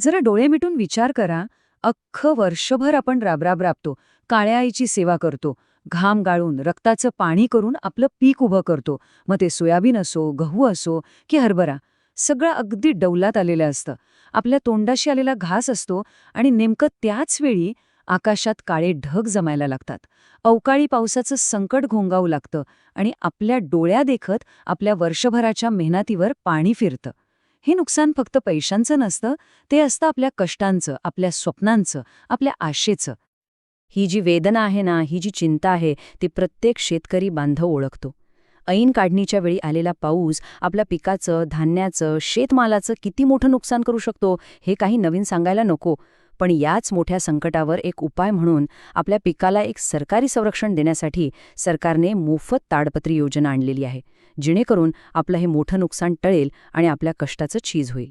जरा डोळे मिटून विचार करा. अख्खं वर्षभर आपण राबराब राबतो. काळ्या आईची सेवा करतो. घाम गाळून रक्ताचं पाणी करून आपलं पीक उभं करतो. मग ते सोयाबीन असो गहू असो की हरभरा सगळं अगदी डौलात आलेलं असतं. आपल्या तोंडाशी आलेला घास असतो आणि नेमकं त्याच वेळी आकाशात काळे ढग जमायला लागतात. अवकाळी पावसाचं संकट घोंगावू लागतं आणि आपल्या डोळ्या देखत आपल्या वर्षभराच्या मेहनतीवर पाणी फिरतं. हे नुकसान फक्त पैशांचं नसतं ते असतं आपल्या कष्टांचं आपल्या स्वप्नांचं आपल्या आशेचं. ही जी वेदना आहे ना ही जी चिंता आहे ती प्रत्येक शेतकरी बांधव ओळखतो. ऐन काढणीच्या वेळी आलेला पाऊस आपल्या पिकाचं धान्याचं शेतमालाचं किती मोठं नुकसान करू शकतो हे काही नवीन सांगायला नको. पण याच मोठ्या संकटावर एक उपाय म्हणून आपल्या पिकाला एक सरकारी संरक्षण देण्यासाठी सरकारने मोफत ताडपत्री योजना आणलेली आहे जेणेकरून आपलं हे मोठं नुकसान टळेल आणि आपल्या कष्टाचं चीज होईल.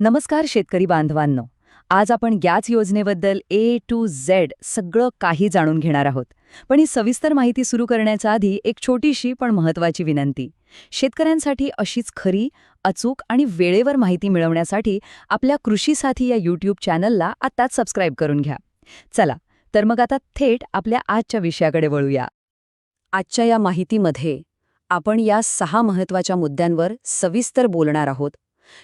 नमस्कार शेतकरी बांधवांनो. आज आपण याच योजनेबद्दल ए टू झेड सगळं काही जाणून घेणार आहोत. पण ही सविस्तर माहिती सुरू करण्याच्या आधी एक छोटीशी पण महत्वाची विनंती. शेतकऱ्यांसाठी अशीच खरी अचूक आणि वेळेवर माहिती मिळवण्यासाठी आपल्या कृषी साथी या यूट्यूब चॅनलला आत्ताच सबस्क्राईब करून घ्या. चला तर मग आता थेट आपल्या आजच्या विषयाकडे वळूया. आजच्या या माहितीमध्ये आपण या सहा महत्त्वाच्या मुद्द्यांवर सविस्तर बोलणार आहोत.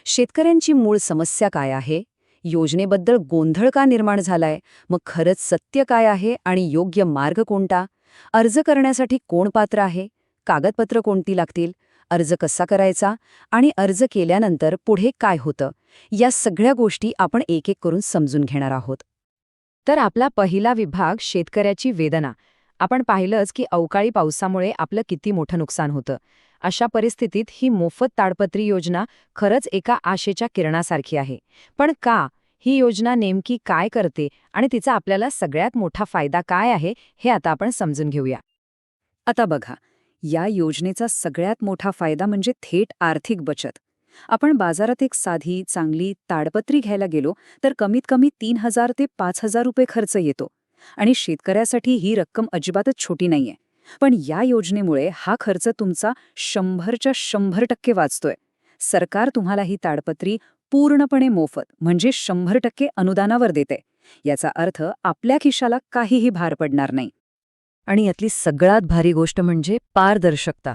शेतकऱ्यांची मूळ समस्या काय आहे? योजनेबद्दल गोंधळ का निर्माण झालाय? मग खरंच सत्य काय आहे आणि योग्य मार्ग कोणता? अर्ज करण्यासाठी कोण पात्र आहे? कागदपत्र कोणती लागतील? अर्ज कसा करायचा? आणि अर्ज केल्यानंतर पुढे काय होतं? या सगळ्या गोष्टी आपण एक एक करून समजून घेणार आहोत. तर आपला पहिला विभाग शेतकऱ्याची वेदना. आपण पाहिलंच की अवकाळी पावसामुळे आपलं किती मोठं नुकसान होतं. अशा परिस्थितीत ही मोफत ताडपत्री योजना खरंच एका आशेच्या किरणासारखी आहे. पण का? ही योजना नेमकी काय करते आणि तिचा आपल्याला सगळ्यात मोठा फायदा काय आहे हे आता आपण समजून घेऊया. आता बघा या योजनेचा सगळ्यात मोठा फायदा म्हणजे थेट आर्थिक बचत. आपण बाजारात एक साधी चांगली ताडपत्री घ्यायला गेलो तर कमीत कमी तीन हजार ते पाच हजार रुपये खर्च येतो. आणि शेतकऱ्यासाठी ही रक्कम अजिबातच छोटी नाहीये. पण या योजनेमुळे हा खर्च तुमचा शंभरच्या शंभर टक्के वाचतोय. सरकार तुम्हाला ही ताडपत्री पूर्णपणे मोफत म्हणजे शंभर टक्के अनुदानावर देते. याचा अर्थ आपल्या खिशाला काहीही भार पडणार नाही. आणि यातली सगळ्यात भारी गोष्ट म्हणजे पारदर्शकता.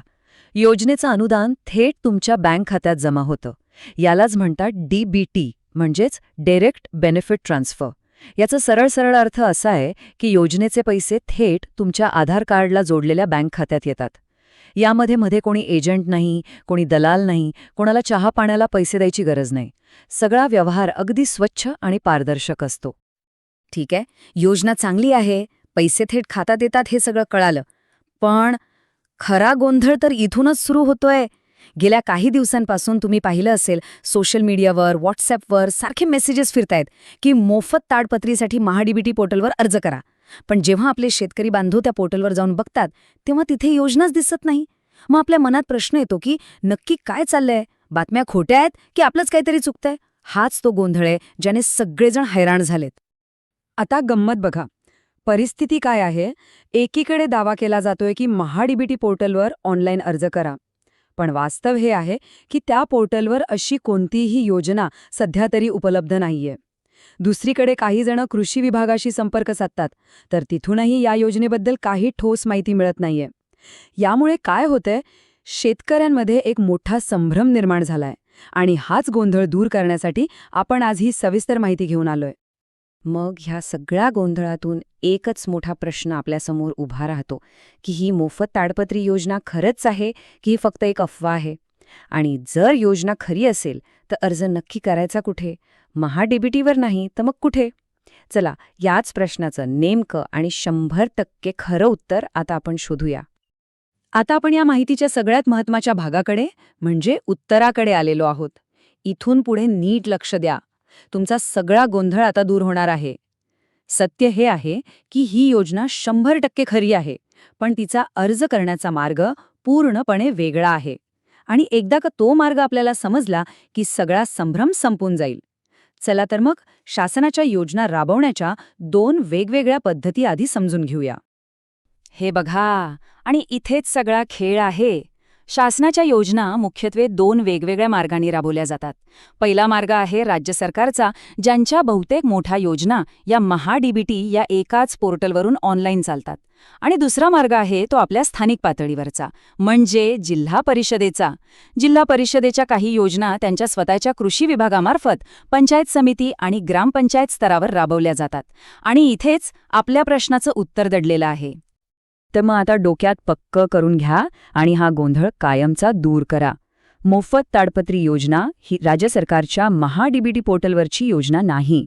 योजनेचं अनुदान थेट तुमच्या बँक खात्यात जमा होतं. यालाच म्हणतात डीबीटी म्हणजेच डायरेक्ट बेनिफिट ट्रान्सफर. याचा सरळ सरळ अर्थ असा आहे की योजनेचे पैसे थेट तुमच्या आधार कार्डला जोडलेल्या बँक खात्यात येतात. यामध्ये मध्ये कोणी एजंट नाही कोणी दलाल नाही कोणाला चहा पाण्याला पैसे द्यायची गरज नाही. सगळा व्यवहार अगदी स्वच्छ आणि पारदर्शक असतो. ठीक आहे? योजना चांगली आहे. पैसे थेट खात्यात येतात हे सगळं कळालं. पण खरा गोंधळ तर इथूनच सुरू होतोय. गेल्या काही दिवसांपासून तुम्ही पाहिलं असेल सोशल मीडियावर व्हॉट्सॲपवर सारखे मेसेजेस फिरतायत की मोफत ताडपत्रीसाठी महाडीबीटी पोर्टलवर अर्ज करा. पण जेव्हा आपले शेतकरी बांधव त्या पोर्टलवर जाऊन बघतात तेव्हा तिथे योजनाच दिसत नाही. मग आपल्या मनात प्रश्न येतो की नक्की काय चाललंय? बातम्या खोट्या आहेत की आपलंच काहीतरी चुकतंय? हाच तो गोंधळ आहे ज्याने सगळेजण हैराण झालेत. आता गंमत बघा. परिस्थिती काय आहे? एकीकडे दावा केला जातोय की महाडीबीटी पोर्टलवर ऑनलाईन अर्ज करा. पण वास्तव हे आहे की त्या पोर्टलवर अशी कोणतीही योजना सध्या तरी उपलब्ध नाहीये. दुसरीकडे काही जण कृषी विभागाशी संपर्क साधतात तर तिथूनही या योजनेबद्दल काही ठोस माहिती मिळत नाहीये. यामुळे काय होतंय? शेतकऱ्यांमध्ये एक मोठा संभ्रम निर्माण झालाय आणि हाच गोंधळ दूर करण्यासाठी आपण आज ही सविस्तर माहिती घेऊन आलोय. मग ह्या सगळ्या गोंधळातून एकच मोठा प्रश्न आपल्यासमोर उभा राहतो की ही मोफत ताडपत्री योजना खरंच आहे की ही फक्त एक अफवा आहे? आणि जर योजना खरी असेल तर अर्ज नक्की करायचा कुठे? महाडीबीटीवर नाही तर मग कुठे? चला याच प्रश्नाचं नेमकं आणि शंभर टक्के खरं उत्तर आता आपण शोधूया. आता आपण या माहितीच्या सगळ्यात महत्त्वाच्या भागाकडे म्हणजे उत्तराकडे आलेलो आहोत. इथून पुढे नीट लक्ष द्या. तुमचा सगळा गोंधळ आता दूर होणार आहे. सत्य हे आहे की ही योजना शंभर टक्के खरी आहे पण तिचा अर्ज करण्याचा मार्ग पूर्णपणे वेगळा आहे. आणि एकदा का तो मार्ग आपल्याला समजला की सगळा संभ्रम संपून जाईल. चला तर मग शासनाच्या योजना राबवण्याच्या दोन वेगवेगळ्या पद्धती आधी समजून घेऊया. हे बघा आणि इथेच सगळा खेळ आहे. शासनाच्या योजना मुख्यत्वे दोन वेगवेगळ्या मार्गांनी राबवल्या जातात. पहिला मार्ग आहे राज्य सरकारचा ज्यांच्या बहुतेक मोठ्या योजना या महाडीबीटी या एकाच पोर्टलवरून ऑनलाईन चालतात. आणि दुसरा मार्ग आहे तो आपल्या स्थानिक पातळीवरचा म्हणजे जिल्हा परिषदेचा. जिल्हा परिषदेच्या काही योजना त्यांच्या स्वतःच्या कृषी विभागामार्फत पंचायत समिती आणि ग्रामपंचायत स्तरावर राबवल्या जातात. आणि इथेच आपल्या प्रश्नाचं उत्तर दडलेलं आहे. तर मग आता डोक्यात पक्क करून घ्या आणि हा गोंधळ कायमचा दूर करा. मोफत ताडपत्री योजना ही राज्य सरकारच्या महाडीबीटी पोर्टलवरची योजना नाही.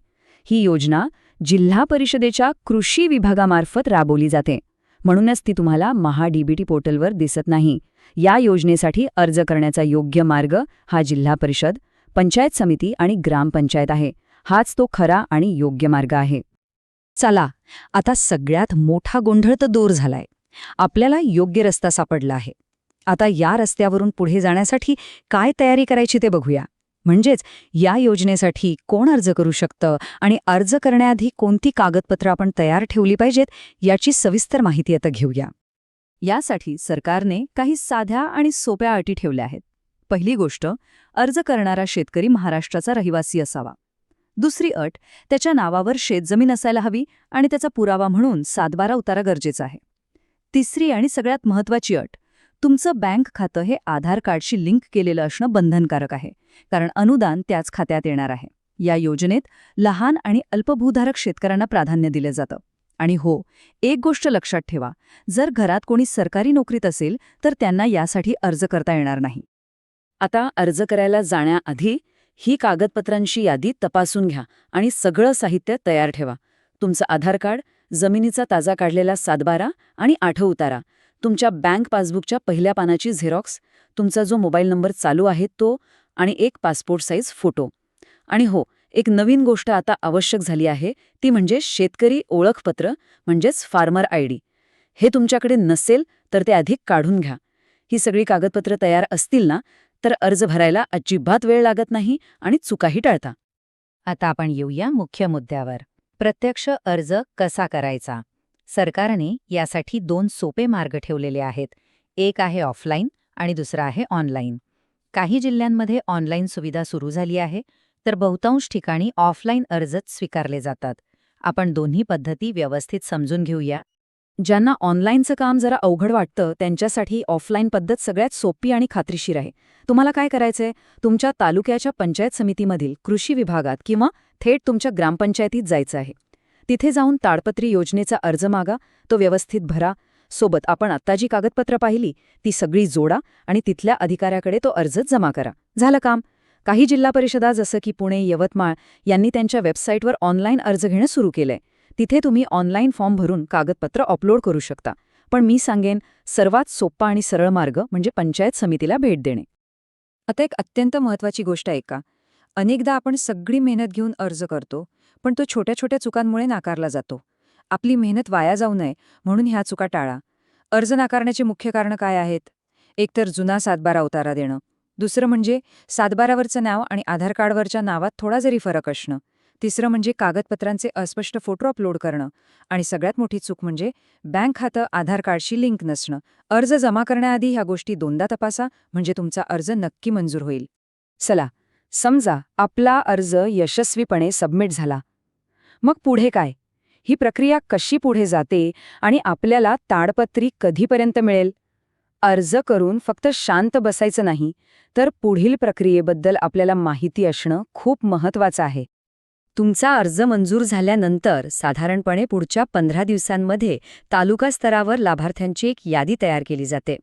ही योजना जिल्हा परिषदेच्या कृषी विभागामार्फत राबवली जाते. म्हणूनच ती तुम्हाला महाडीबीटी पोर्टलवर दिसत नाही. या योजनेसाठी अर्ज करण्याचा योग्य मार्ग हा जिल्हा परिषद पंचायत समिती आणि ग्रामपंचायत आहे. हाच तो खरा आणि योग्य मार्ग आहे. चला आता सगळ्यात मोठा गोंधळ तर दूर झालाय. आपल्याला योग्य रस्ता सापडला आहे. आता या रस्त्यावरून पुढे जाण्यासाठी काय तयारी करायची ते बघूया. म्हणजेच या योजनेसाठी कोण अर्ज करू शकतं आणि अर्ज करण्याआधी कोणती कागदपत्रं आपण तयार ठेवली पाहिजेत याची सविस्तर माहिती आता घेऊया. यासाठी सरकारने काही साध्या आणि सोप्या अटी ठेवल्या आहेत. पहिली गोष्ट अर्ज करणारा शेतकरी महाराष्ट्राचा रहिवासी असावा. दुसरी अट त्याच्या नावावर शेतजमीन असायला हवी आणि त्याचा पुरावा म्हणून सातबारा उतारा गरजेचा आहे. तिसरी आणि सगळ्यात महत्वाची अट तुमचं बँक खातं हे आधार कार्डशी लिंक केलेलं असणं बंधनकारक आहे कारण अनुदान त्याच खात्यात येणार आहे. या योजनेत लहान आणि अल्पभूधारक शेतकऱ्यांना प्राधान्य दिलं जातं. आणि हो एक गोष्ट लक्षात ठेवा जर घरात कोणी सरकारी नोकरीत असेल तर त्यांना यासाठी अर्ज करता येणार नाही. आता अर्ज करायला जाण्याआधी ही कागदपत्रांची यादी तपासून घ्या आणि सगळं साहित्य तयार ठेवा. तुमचं आधार कार्ड जमिनीचा ताजा काढलेला सातबारा आणि आठव उतारा तुमच्या बँक पासबुकच्या पहिल्या पानाची झेरॉक्स तुमचा जो मोबाईल नंबर चालू आहे तो आणि एक पासपोर्ट साईज फोटो. आणि हो एक नवीन गोष्ट आता आवश्यक झाली आहे ती म्हणजे शेतकरी ओळखपत्र म्हणजेच फार्मर आयडी हे तुमच्याकडे नसेल तर ते अधिक काढून घ्या. ही सगळी कागदपत्र तयार असतील ना तर अर्ज भरायला अजिबात वेळ लागत नाही आणि चुकाही टाळता. आता आपण येऊया मुख्य मुद्द्यावर. प्रत्यक्ष अर्ज कसा करायचा? सरकारने यासाठी दोन सोपे मार्ग ठेवलेले आहेत. एक आहे ऑफलाईन आणि दुसरा आहे ऑनलाईन. काही जिल्ह्यांमध्ये ऑनलाईन सुविधा सुरू झाली आहे तर बहुतांश ठिकाणी ऑफलाईन अर्जच स्वीकारले जातात. आपण दोन्ही पद्धती व्यवस्थित समजून घेऊया. ज्यांना ऑनलाईनचं काम जरा अवघड वाटतं त्यांच्यासाठी ऑफलाईन पद्धत सगळ्यात सोपी आणि खात्रीशीर आहे. तुम्हाला काय करायचंय? तुमच्या तालुक्याच्या पंचायत समितीमधील कृषी विभागात किंवा थेट तुमच्या ग्रामपंचायतीत जायचं आहे. तिथे जाऊन ताडपत्री योजनेचा अर्ज मागा तो व्यवस्थित भरा. सोबत आपण आत्ता जी कागदपत्र पाहिली ती सगळी जोडा आणि तिथल्या अधिकाऱ्याकडे तो अर्ज जमा करा. झालं काम. काही जिल्हा परिषदा जसं की पुणे यवतमाळ यांनी त्यांच्या वेबसाईटवर ऑनलाईन अर्ज घेणं सुरू केलंय. तिथे तुम्ही ऑनलाईन फॉर्म भरून कागदपत्र अपलोड करू शकता. पण मी सांगेन सर्वात सोपा आणि सरळ मार्ग म्हणजे पंचायत समितीला भेट देणे. आता एक अत्यंत महत्वाची गोष्ट आहे का? अनेकदा आपण सगळी मेहनत घेऊन अर्ज करतो पण तो छोट्या छोट्या चुकांमुळे नाकारला जातो. आपली मेहनत वाया जाऊ नये म्हणून ह्या चुका टाळा. अर्ज नाकारण्याचे मुख्य कारण काय आहेत? एकतर जुना सातबारा उतारा देणं. दुसरं म्हणजे सातबारावरचं नाव आणि आधार कार्डवरच्या नावात थोडा जरी फरक असणं. तिसरं म्हणजे कागदपत्रांचे अस्पष्ट फोटो अपलोड करणं. आणि सगळ्यात मोठी चूक म्हणजे बँक खातं आधार कार्डशी लिंक नसणं. अर्ज जमा करण्याआधी ह्या गोष्टी दोनदा तपासा म्हणजे तुमचा अर्ज नक्की मंजूर होईल. चला समजा आपला अर्ज यशस्वीपणे सबमिट झाला. मग पुढे काय? ही प्रक्रिया कशी पुढे जाते आणि आपल्याला ताडपत्री कधीपर्यंत मिळेल? अर्ज करून फक्त शांत बसायचं नाही तर पुढील प्रक्रियेबद्दल आपल्याला माहिती असणं खूप महत्वाचं आहे. तुमचा अर्ज मंजूर झाल्यानंतर साधारणपणे पुढच्या पंधरा दिवसांमध्ये तालुका स्तरावर लाभार्थ्यांची एक यादी तयार केली जाते.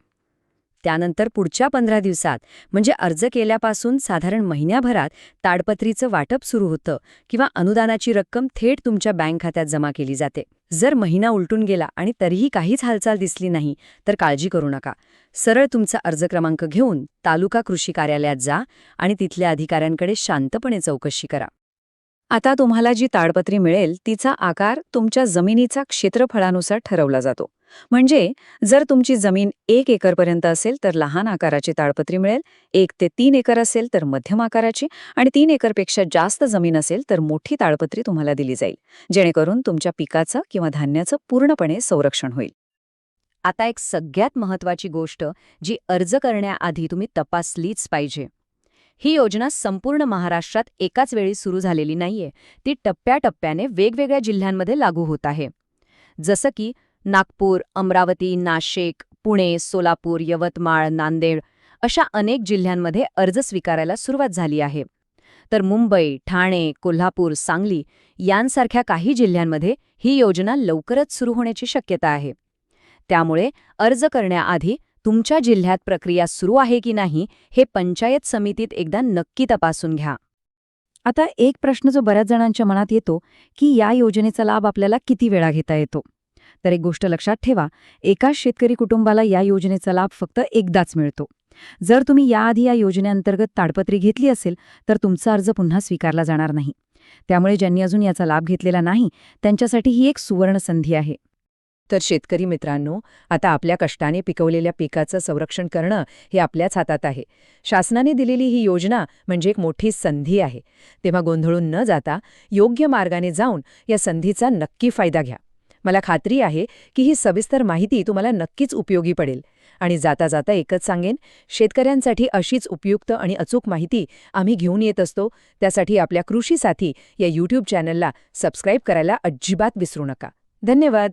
त्यानंतर पुढच्या पंधरा दिवसात म्हणजे अर्ज केल्यापासून साधारण महिन्याभरात ताडपत्रीचं वाटप सुरू होतं किंवा अनुदानाची रक्कम थेट तुमच्या बँक खात्यात जमा केली जाते. जर महिना उलटून गेला आणि तरीही काहीच हालचाल दिसली नाही तर काळजी करू नका. सरळ तुमचा अर्ज क्रमांक घेऊन तालुका कृषी कार्यालयात जा आणि तिथल्या अधिकाऱ्यांकडे शांतपणे चौकशी करा. आता तुम्हाला जी ताडपत्री मिळेल तिचा आकार तुमच्या जमिनीचा क्षेत्रफळानुसार ठरवला जातो. म्हणजे जर तुमची जमीन एक एकरपर्यंत असेल तर लहान आकाराची ताडपत्री मिळेल एक ते तीन एकर असेल तर मध्यम आकाराची आणि तीन एकरपेक्षा जास्त जमीन असेल तर मोठी ताडपत्री तुम्हाला दिली जाईल. जेणेकरून तुमच्या पिकाचं किंवा धान्याचं पूर्णपणे संरक्षण होईल. आता एक सगळ्यात महत्वाची गोष्ट जी अर्ज करण्याआधी तुम्ही तपासलीच पाहिजे. ही योजना संपूर्ण महाराष्ट्रात एकाच वेळी सुरू झालेली नाहीये. ती टप्प्याटप्प्याने वेगवेगळ्या जिल्ह्यांमध्ये लागू होत आहे. जसं की नागपूर अमरावती नाशिक पुणे सोलापूर यवतमाळ नांदेड अशा अनेक जिल्ह्यांमध्ये अर्ज स्वीकारायला सुरुवात झाली आहे. तर मुंबई ठाणे कोल्हापूर सांगली यांसारख्या काही जिल्ह्यांमध्ये ही योजना लवकरच सुरू होण्याची शक्यता आहे. त्यामुळे अर्ज करण्याआधी तुमच्या जिल्ह्यात प्रक्रिया सुरू आहे की नाही हे पंचायत समितीत एकदा नक्की तपासून घ्या. आता एक प्रश्न जो बऱ्याच जणांच्या मनात येतो की या योजनेचा लाभ आपल्याला किती वेळा घेता येतो? तर एक गोष्ट लक्षात ठेवा एकाच शेतकरी कुटुंबाला या योजनेचा लाभ फक्त एकदाच मिळतो. जर तुम्ही याआधी या योजनेअंतर्गत ताडपत्री घेतली असेल तर तुमचा अर्ज पुन्हा स्वीकारला जाणार नाही. त्यामुळे ज्यांनी अजून याचा लाभ घेतलेला नाही त्यांच्यासाठी ही एक सुवर्ण संधी आहे. तर शेतकरी मित्रांनो आता आपल्या कष्टाने पिकवलेल्या पिकाचं संरक्षण करणं हे आपल्याच हातात आहे. शासनाने दिलेली ही योजना म्हणजे एक मोठी संधी आहे. तेव्हा गोंधळून न जाता योग्य मार्गाने जाऊन या संधीचा नक्की फायदा घ्या. मला खात्री आहे की ही सविस्तर माहिती तुम्हाला नक्कीच उपयोगी पडेल. आणि जाता जाता एकच सांगेन शेतकऱ्यांसाठी अशीच उपयुक्त आणि अचूक माहिती आम्ही घेऊन येत असतो. त्यासाठी आपल्या कृषी साथी या यूट्यूब चॅनलला सबस्क्राईब करायला अजिबात विसरू नका. धन्यवाद!